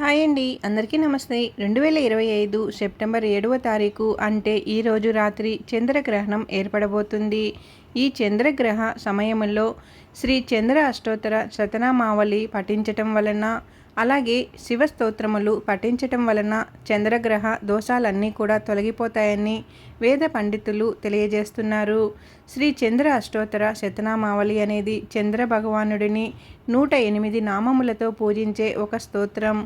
Hi అండి. అందరికీ నమస్తే. రెండు వేల ఇరవై ఐదు సెప్టెంబర్ ఏడవ తారీఖు అంటే ఈరోజు రాత్రి చంద్రగ్రహణం ఏర్పడబోతుంది. ఈ చంద్రగ్రహ సమయంలో శ్రీ చంద్ర అష్టోత్తర శతనామావళి పఠించటం వలన అలాగే శివ స్తోత్రములు పఠించటం వలన చంద్రగ్రహ దోషాలన్నీ కూడా తొలగిపోతాయని వేద పండితులు తెలియజేస్తున్నారు. శ్రీ చంద్ర అష్టోత్తర శతనామావళి అనేది చంద్ర భగవానుడిని నూట ఎనిమిది నామములతో పూజించే ఒక స్తోత్రం.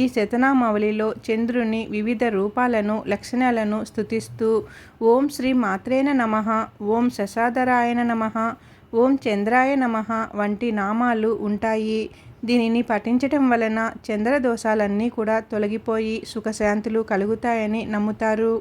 ఈ శతనామావళిలో చంద్రుని వివిధ రూపాలను లక్షణాలను స్థుతిస్తూ ఓం శ్రీ మాత్రేన నమ ఓం శశాధరాయన నమ ఓం చంద్రాయ నమ వంటి నామాలు ఉంటాయి. దీనిని పఠించటం వలన చంద్రదోషాలన్నీ కూడా తొలగిపోయి సుఖశాంతులు కలుగుతాయని నమ్ముతారు.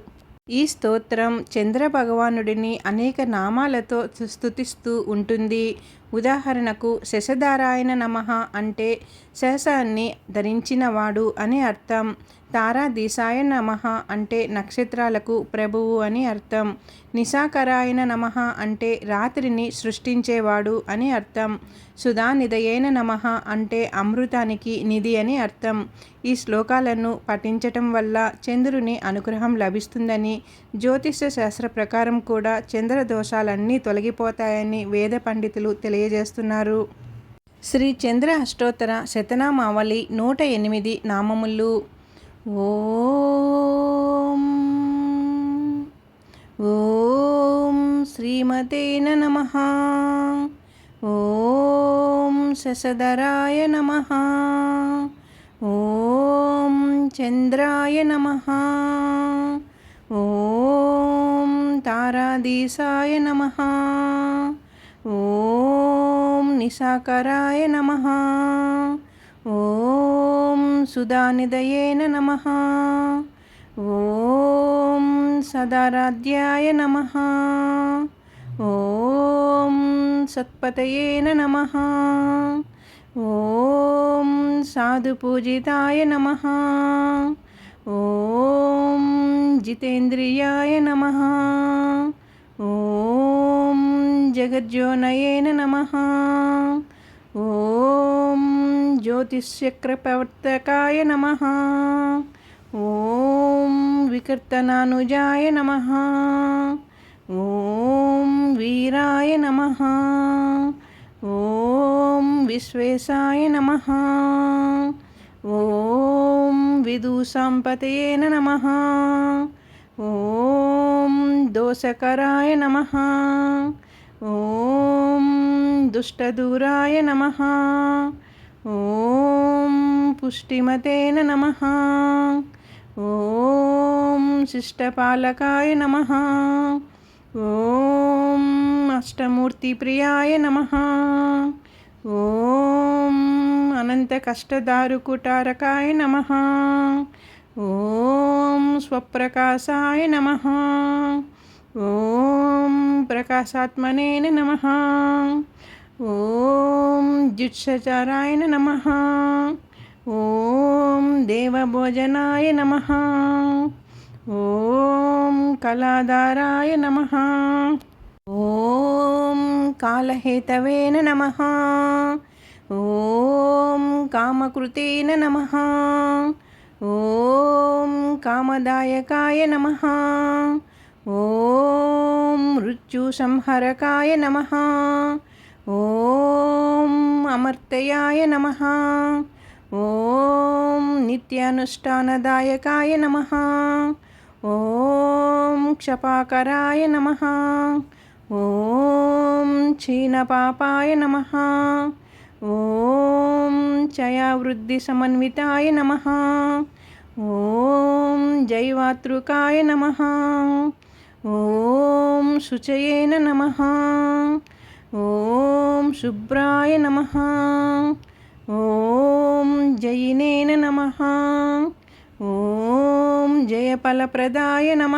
ఈ స్తోత్రం చంద్ర భగవానుడిని అనేక నామాలతో స్థుతిస్తూ ఉంటుంది. ఉదాహరణకు శశధారాయణ నమ అంటే శశాన్ని ధరించినవాడు అని అర్థం. తారా దిశాయ నమ అంటే నక్షత్రాలకు ప్రభువు అని అర్థం. నిశాకరాయన నమ అంటే రాత్రిని సృష్టించేవాడు అని అర్థం. సుధానిదయైన నమ అంటే అమృతానికి నిధి అని అర్థం. ఈ శ్లోకాలను పఠించటం వల్ల చంద్రుని అనుగ్రహం లభిస్తుందని జ్యోతిష శాస్త్ర ప్రకారం కూడా చంద్ర దోషాలన్నీ తొలగిపోతాయని వేద పండితులు తెలియజేస్తున్నారు. శ్రీ చంద్ర అష్టోత్తర శతనామావళి నూట ఎనిమిది నామములు. ఓం. ఓం శ్రీమతే నమ. ఓం శశధరాయ నమ. ఓం చంద్రాయ నమ. ఓం తారాదీశాయ నమ. ఓం నిశాకరాయ నమ. ఓం సుధానిదయేన నమ. ఓం సదారాధ్యాయ నమ. ఓం సత్పతయేన నమ. ఓం సాధుపూజితాయ నమ. ఓం జితేంద్రియాయ నమ. ఓం జగజ్యోనయేన నమ. ఓం జ్యోతిష్యక్రపవర్తకాయ నమ. ఓం వికర్తనానుజాయ నమ. ఓం వీరాయ నమ. ఓం విశ్వేశాయ నమ. ఓం విదూసాంపతయేన నమ. ఓం దోషకరాయ నమ. ఓం దుష్టదూరాయ నమ. ఓం పుష్టిమతేన నమ. ఓం శిష్టపాలకాయ నమ. ఓం అష్టమూర్తిప్రియాయ నమ. ఓం అనంతకష్టదారుకుటారకాయ నమ. ఓం స్వప్రకాశాయ నమ. ఓం ప్రకాశాత్మనే నమ. ఓం జుత్సచారాయణ నమ. ఓం దేవభోజనాయ నమ. ఓం కళాధారాయ నమ. ఓం కాళహేతవేన నమ. ఓం కామకృతేన నమ. ఓం కామదాయకాయ నమ. ఓం మృత్యుసంహరకాయ నమ. ఓం అమర్తయాయ నమ. ఓం నిత్యానుష్ఠానదాయకాయ నమ. ఓం క్షపాకరాయ నమ. ఓం క్షీణపాపాయ నమ. ఓం చయావృద్ధిసమన్వితాయ నమ. ఓం జైవాతృకాయ నమ. ఓం శుచయేన నమ. ఓం శుభ్రాయ నమ. ఓం జయినేన నమ. ఓం జయఫలప్రదాయ నమ.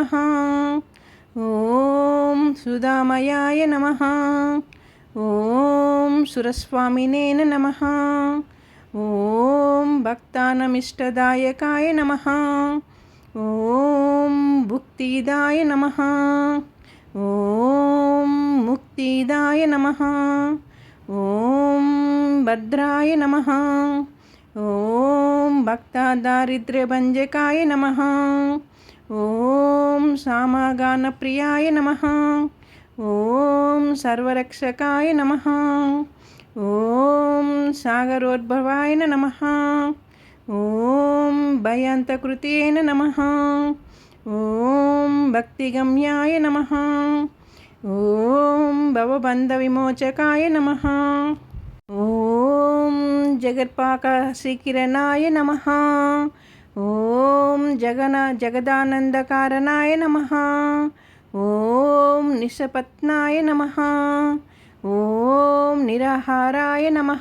ఓం సుధామయాయ నమ. ఓం సురస్వామినేన నమ. ఓం భక్తానమిష్టదాయకాయ నమ. ఓం భుక్తిదాయ నమ. ఓం ముక్తిదాయ నమ. ఓం భద్రాయ నమ. ఓం భక్తదారిద్ర్యభంజకాయ నమ. ఓం సామగానప్రియాయ నమ. ఓం సర్వరక్షకాయ నమ. ఓం సాగరోద్భవాయ నమ. ఓం భయాంతకృతేన నమ. ఓం భక్తిగమ్యాయ నమ. ఓం భవబంధ విమోచకాయ నమ. ఓం జగత్పాకశికిరణాయ నమ. ఓం జగన జగదానందకారణాయ నమ. ఓం నిశపత్నాయ నమ. ఓం నిరాహారాయ నమ.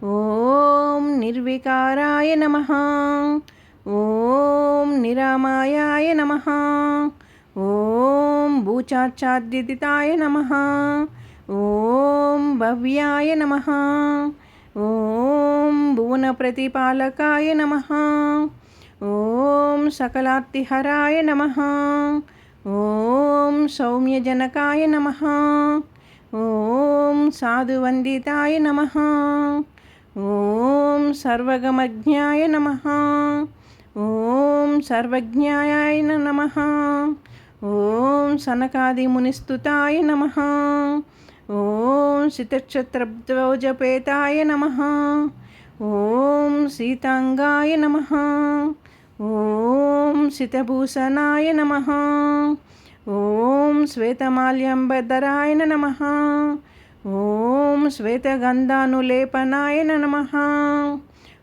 ఓం నిర్వికారాయ నమ ఓం నిరామాయాయ నమ ఓం భూచాచ్చాద్యదితాయ నమ ఓం భవ్యాయ నమ ఓం భువనప్రతిపాలకాయ నమ ఓం సకలార్తిహరాయ నమ ఓం సౌమ్యజనకాయ నమ ఓం సాధువందితాయ నమ ఓం సర్వగమజ్ఞాయ నమ. ఓం సర్వజ్ఞాయ నమ. ఓం సనకాదిమునిస్తుతాయ నమ. ఓం శితక్షత్రధ్వజపేతాయ నమ. ఓం సీతాంగాయ నమ. ఓం శితభూషణాయ నమ. ఓం శ్వేతమాల్యంబధరాయ నమ. ఓం శ్వేతగంధానులేపనాయ నమ.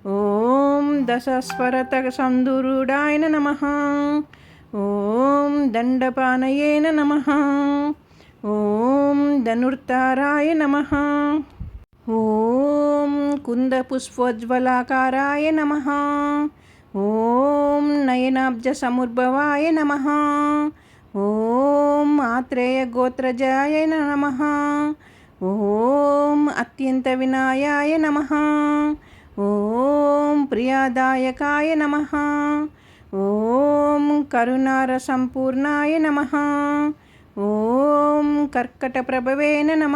ఓం దశస్వరత సందురుడాయన నమ. ఓం దండపానయేన నమ. ఓం ధనుర్తారాయ నమ. ఓం కుందపుష్పోజ్వలాకారాయ నమ. ఓం నయనాబ్జ నయనాబ్జసముద్భవాయ నమ. ఓం ఆత్రేయ గోత్రజాయ నమ. ఓం అత్యంత వినాయాయ నమ. ఓం ప్రియాదాయకాయ నమ. ఓం కరుణార సంపూర్ణాయ నమ. ఓం కర్కట ప్రభవేన నమ.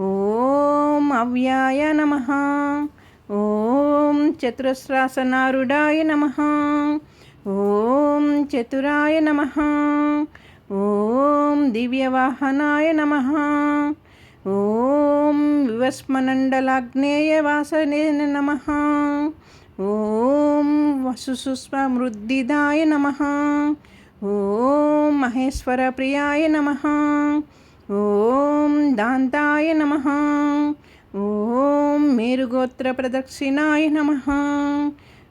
ఓం అవ్యాయ నమ. ఓం చతురస్రాసనారుడాయ నమ. ఓం చతురాయ నమ. ఓం దివ్యవాహనాయ నమ. ఓం వివస్మనండలాగ్నేయ వాసనే నమ. ఓం వసుసుస్మృద్ధిదాయ నమ. ఓం మహేశ్వర ప్రియాయ నమ. ఓం దాంతాయ నమ. ఓం మేరుగోత్ర ప్రదక్షిణాయ నమ.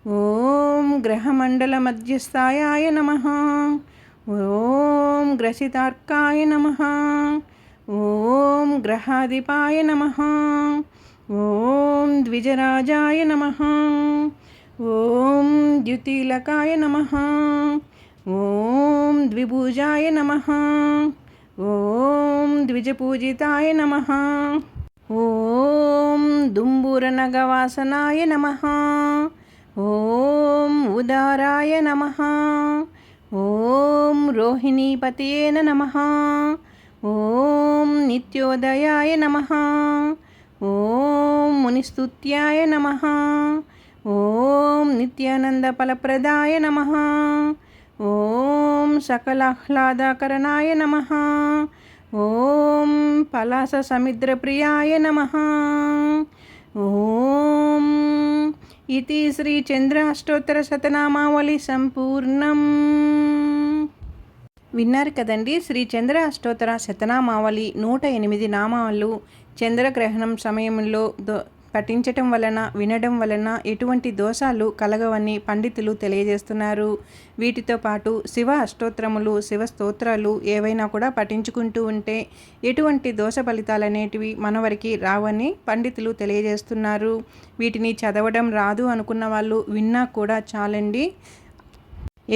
ఓం గ్రహమండల మధ్యస్థాయాయ నమ. ఓం గ్రసితార్కాయ నమ. ఓం గ్రహాధిపాయ నమ. ఓం ద్విజరాజాయ నమ. ఓం ద్యుతిలకాయ నమ. ఓం ద్విభూజాయ నమ. ఓం ద్విజపూజితాయ నమ. ఓం దుంబురనగవాసనాయ నమ. ఓం ఉదారాయ నమ. ఓం రోహిణీపతయే నమ. ఓం నిత్యోదయాయ నమ. ఓం మునిస్తుత్యాయ నమ. ఓం నిత్యానందఫలప్రదాయ నమ. ఓం సకలాహ్లాదకరణాయ నమ. ఓం పలాస సముద్రప్రియాయ నమ. ఓం ఇది శ్రీ చంద్రాష్టోత్తర శతనామావళి సంపూర్ణం. విన్నారు కదండి శ్రీ చంద్ర అష్టోత్తర శతనామావళి నూట ఎనిమిది నామాలు చంద్రగ్రహణం సమయంలో పఠించటం వలన వినడం వలన ఎటువంటి దోషాలు కలగవని పండితులు తెలియజేస్తున్నారు. వీటితో పాటు శివ అష్టోత్తరములు శివ స్తోత్రాలు ఏవైనా కూడా పఠించుకుంటూ ఉంటే ఎటువంటి దోష ఫలితాలు అనేటివి మనవరికి రావని పండితులు తెలియజేస్తున్నారు. వీటిని చదవడం రాదు అనుకున్న వాళ్ళు విన్నా కూడా చాలండి.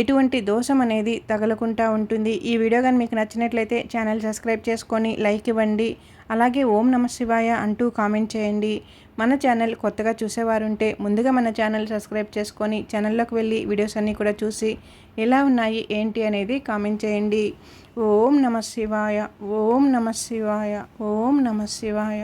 ఎటువంటి దోషం అనేది తగలకుండా ఉంటుంది. ఈ వీడియో కానీ మీకు నచ్చినట్లయితే ఛానల్ సబ్స్క్రైబ్ చేసుకొని లైక్ ఇవ్వండి. అలాగే ఓం నమ శివాయ అంటూ కామెంట్ చేయండి. మన ఛానల్ కొత్తగా చూసేవారుంటే ముందుగా మన ఛానల్ సబ్స్క్రైబ్ చేసుకొని ఛానల్లోకి వెళ్ళి వీడియోస్ అన్నీ కూడా చూసి ఎలా ఉన్నాయి ఏంటి అనేది కామెంట్ చేయండి. ఓం నమ శివాయ ఓం నమ శివాయ ఓం నమ శివాయ.